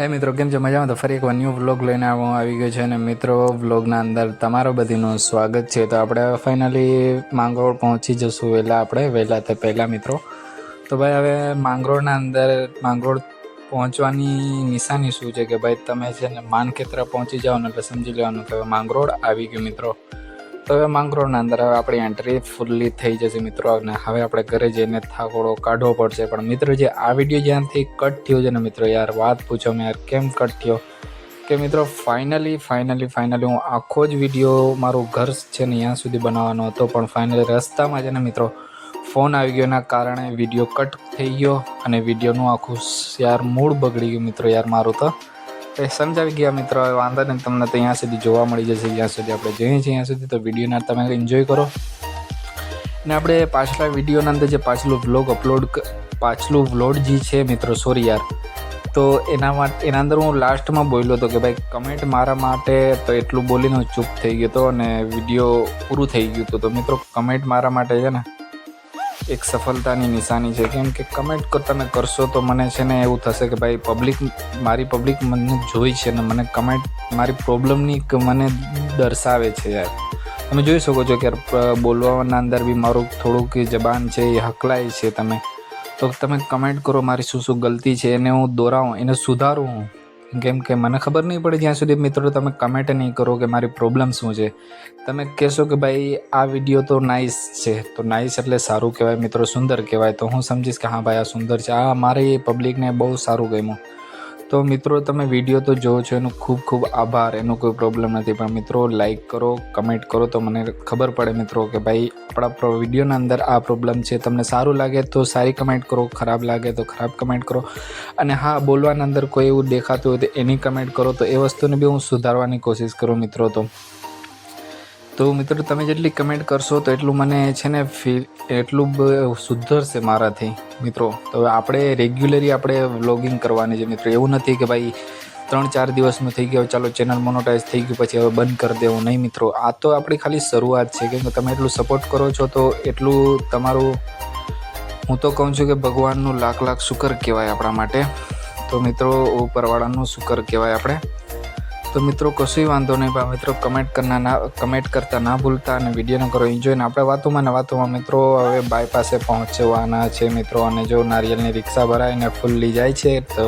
હે મિત્રો, કેમ છો? મજામાં? તો ફરી એક ન્યૂ વ્લોગ લઈને આવો. આવી ગયો છે અને મિત્રો વ્લોગના અંદર તમારો બધીનું સ્વાગત છે. તો આપણે ફાઇનલી માંગરોળ પહોંચી જશું વહેલા આપણે. વહેલા તે પહેલાં મિત્રો. તો ભાઈ, હવે માંગરોળના અંદર, માંગરોળ પહોંચવાની નિશાની શું છે? કે ભાઈ, તમે છે ને માનખેતરા પહોંચી જાઓ ને એટલે સમજી લેવાનું કે માંગરોળ આવી ગયું મિત્રો. તો હવે માંગરોળના અંદર હવે આપણી એન્ટ્રી ફૂલ્લી થઈ જશે મિત્રો. અને હવે આપણે ઘરે જઈને થાકોડો કાઢવો પડશે. પણ મિત્રો જે આ વીડિયો જ્યાંથી કટ થયો છે ને મિત્રો, યાર વાત પૂછો મેં યાર, કેમ કટ થયો? કે મિત્રો ફાઇનલી ફાઇનલી ફાઇનલી હું આખો જ વીડિયો મારું ઘર છે ને ત્યાં સુધી બનાવવાનો હતો. પણ ફાઇનલી રસ્તામાં છે ને મિત્રો ફોન આવી ગયોના કારણે વીડિયો કટ થઈ ગયો. અને વિડીયોનું આખું યાર મૂળ બગડી ગયું મિત્રો યાર મારું તો. એ સમજાવી ગયા મિત્રો હવે વાંધો નહીં, તમને ત્યાં સુધી જોવા મળી જશે, જ્યાં સુધી આપણે જઈએ છીએ, ત્યાં સુધી તો વિડીયોના તમે એન્જોય કરો. ને આપણે પાછલા વિડીયોના અંદર જે પાછલું વ્લોગ અપલોડ પાછલું વ્લોગ જે છે મિત્રો સોરી યાર, તો એના માટે એના અંદર હું લાસ્ટમાં બોલ્યો હતો કે ભાઈ કમેન્ટ મારા માટે તો એટલું બોલીને ચૂપ થઈ ગયો હતો અને વીડિયો પૂરું થઈ ગયું હતું. તો મિત્રો કમેન્ટ મારા માટે છે ને એક સફળતાની નિશાની છે. કેમ કે કમેન્ટ તમે કરશો તો મને છે ને એવું થશે કે ભાઈ પબ્લિક મારી પબ્લિક મને જોઈ છે ને મને કમેન્ટ મારી પ્રોબ્લેમની મને દર્શાવે છે યાર. તમે જોઈ શકો છો કે બોલવાના અંદર બી મારું થોડુંક જબાન છે એ હકલાય છે તમે. તો તમે કમેન્ટ કરો મારી શું શું ગલતી છે એને હું દોરાવું, એને સુધારું હું. કેમ કે મને ખબર નહીં પડે જ્યાં સુધી મિત્રો તમે કમેન્ટ નહીં કરો કે મારી પ્રોબ્લેમ શું છે. તમે કહેશો કે ભાઈ, આ વીડિયો તો નાઇસ છે. તો નાઇસ એટલે સારું કહેવાય મિત્રો, સુંદર કહેવાય. તો હું સમજીશ કે હા ભાઈ, આ સુંદર છે. આ મારી પબ્લિકને બહુ સારું ગમ્યું. તો મિત્રો, તમે વીડિયો તો જોવો છો, એનો ખૂબ ખૂબ આભાર, એનો કોઈ પ્રોબ્લેમ નથી, પણ મિત્રો લાઈક કરો કમેન્ટ કરો તો મને ખબર પડે મિત્રો કે ભાઈ, આપણા વિડીયોના અંદર આ પ્રોબ્લેમ છે. તમને સારું લાગે તો સારી કમેન્ટ કરો, ખરાબ લાગે તો ખરાબ કમેન્ટ કરો. અને હા, બોલવાના અંદર કોઈ એવું દેખાતું હોય તો એની કમેન્ટ કરો. તો એ વસ્તુને બી હું સુધારવાની કોશિશ કરું મિત્રો તો. તો મિત્રો, તમે જેટલી કમેન્ટ કરશો તો એટલું મને છે ને ફીલ એટલું સુધરશે મારાથી. મિત્રો, તો આપણે રેગ્યુલરી આપણે વ્લોગિંગ કરવાની છે. મિત્રો, એવું નથી કે ભાઈ ત્રણ ચાર દિવસનું થઈ ગયો ચાલો ચેનલ મોનોટાઈઝ થઈ ગયું, પછી હવે બંધ કરી દેવું. નહીં મિત્રો, આ તો આપણી ખાલી શરૂઆત છે. કેમ કે તમે એટલું સપોર્ટ કરો છો તો એટલું તમારું, હું તો કહું છું કે ભગવાનનું લાખ લાખ શુકર કહેવાય આપણા માટે. તો મિત્રો, ઉપરવાળાનું શુકર કહેવાય આપણે. તો મિત્રો કશું વાંધો નહીં પણ મિત્રો કમેન્ટ કરના ના કમેન્ટ કરતા ના ભૂલતા અને વિડીયોને કરો એન્જોય ને આપણે વાતોમાં ને વાતોમાં મિત્રો હવે બાયપાસે પહોંચવાના છે મિત્રો અને જો નારિયેલની રિક્ષા ભરાઈને ફૂલ્લી જાય છે તો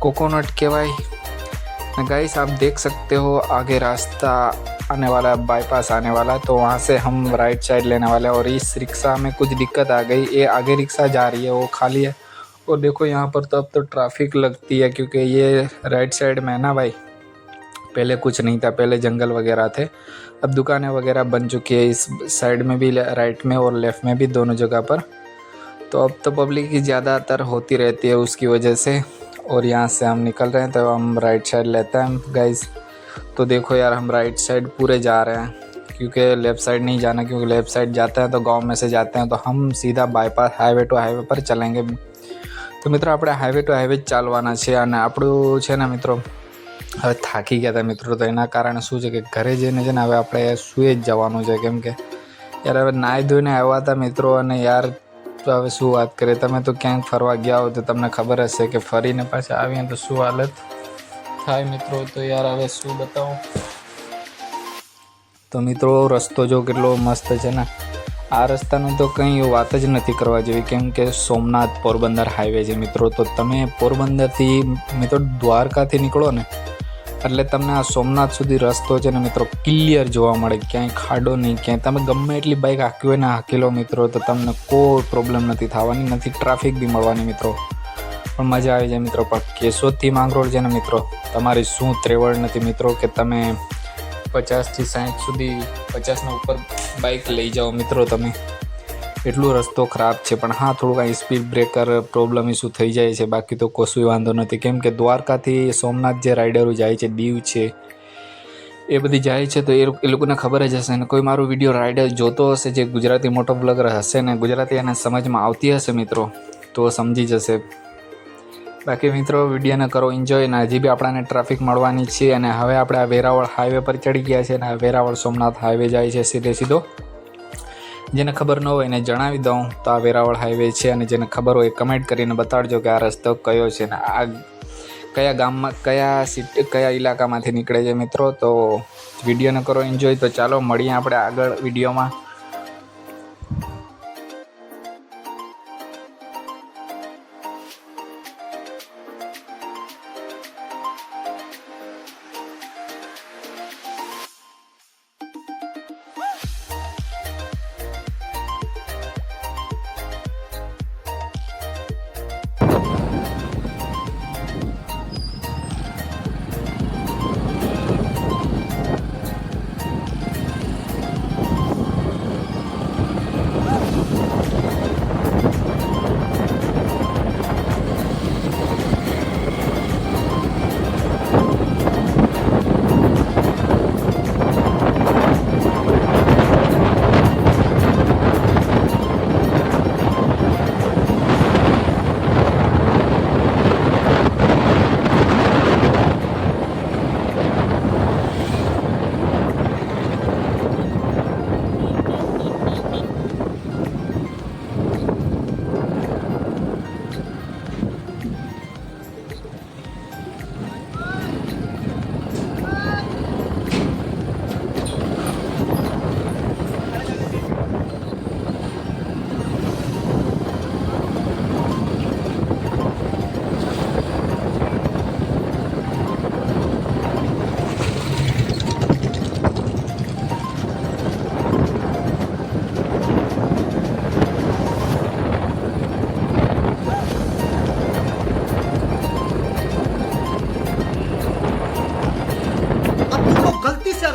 कोकोनट कहेवाय गाइस आप देख सकते हो आगे रास्ता आने वाला है बाईपास आने वाला है तो वहाँ से हम राइट साइड लेने वाले हैं और इस रिक्शा में कुछ दिक्कत आ गई ये आगे रिक्शा जा रही है वो खाली है और देखो यहाँ पर तो अब तो ट्रैफिक लगती है क्योंकि ये राइट साइड में है ना भाई पहले कुछ नहीं था, पहले जंगल वगैरह थे। अब दुकानें वगैरह बन चुकी है इस साइड में भी राइट में और लेफ़्ट में भी दोनों जगह पर। तो अब तो पब्लिक की ज़्यादातर होती रहती है उसकी वजह से। और यहाँ से हम निकल रहे हैं तो हम राइट साइड लेते हैं गाइस तो देखो यार, हम राइट साइड पूरे जा रहे हैं। क्योंकि लेफ़्ट साइड नहीं जाना, क्योंकि लेफ़्ट साइड जाते हैं तो गाँव में से जाते हैं तो हम सीधा बाईपास हाईवे टू हाईवे पर चलेंगे। तो मित्रों, अपने हाईवे टू हाईवे चलवाना है आप मित्रों? હવે થાકી ગયા હતા મિત્રો, તો એના કારણે શું છે કે ઘરે જઈને છે ને હવે આપણે સૂઈ જ જવાનું છે, કેમ કે યાર હવે નાહી ધોઈને આવ્યા હતા મિત્રો અને યાર તો હવે શું વાત કરીએ, તમે તો ક્યાંક ફરવા ગયા હો તો તમને ખબર હશે કે ફરીને પાછા આવીએ તો શું હાલત થાય મિત્રો, તો યાર હવે શું બતાવું. તો મિત્રો, રસ્તો જો કેટલો મસ્ત છે ને, આ રસ્તાનું તો કંઈ વાત જ નથી કરવા જેવી, કેમ કે સોમનાથ પોરબંદર હાઈવે છે મિત્રો, તો તમે પોરબંદરથી, મિત્રો દ્વારકાથી નીકળો ને એટલે તમને આ સોમનાથ સુધી રસ્તો છે ને મિત્રો ક્લિયર જોવા મળે. ક્યાંય ખાડો નહીં, ક્યાંય. તમે ગમે એટલી બાઇક હાંકી હોય ને હાંકેલો મિત્રો, તો તમને કોઈ પ્રોબ્લેમ નથી થવાની, નથી ટ્રાફિક બી મળવાની મિત્રો. પણ મજા આવી જાય મિત્રો. પણ કેશોદથી માંગરોળ છે ને મિત્રો, તમારી શું ત્રેવડ નથી મિત્રો કે તમે પચાસથી સાઠ સુધી, પચાસના ઉપર બાઇક લઈ જાઓ મિત્રો તમે. એટલું રસ્તો ખરાબ છે, પણ હા, થોડુંક કાંઈ સ્પીડ બ્રેકર પ્રોબ્લેમ ઇસ્યુ થઈ જાય છે, બાકી તો કશું વાંધો નથી. કેમ કે દ્વારકાથી સોમનાથ જે રાઇડરો જાય છે, દીવ છે, એ બધી જાય છે, તો એ એ લોકોને ખબર જ હશે ને. કોઈ મારો વીડિયો રાઇડર જોતો હશે, જે ગુજરાતી મોટો બ્લગર હશે ને, ગુજરાતી એને સમજમાં આવતી હશે મિત્રો, તો સમજી જશે. બાકી મિત્રો વિડીયોને કરો એન્જોય ને. હજી બી આપણાને ટ્રાફિક મળવાની છે, અને હવે આપણે આ વેરાવળ હાઈવે પર ચડી ગયા છે અને વેરાવળ સોમનાથ હાઈવે જાય છે સીધે સીધો જેને ખબર ન હોય એને જણાવી દઉં. તો આ વેરાવળ હાઈવે છે અને જેને ખબર હોય કમેન્ટ કરીને બતાડજો કે આ રસ્તો કયો છે ને આ કયા ગામમાં, કયા સિટી કયા ઇલાકામાંથી નીકળે છે મિત્રો. તો વિડીયોને કરો એન્જોય તો ચાલો મળીએ આપણે આગળ વિડીયોમાં.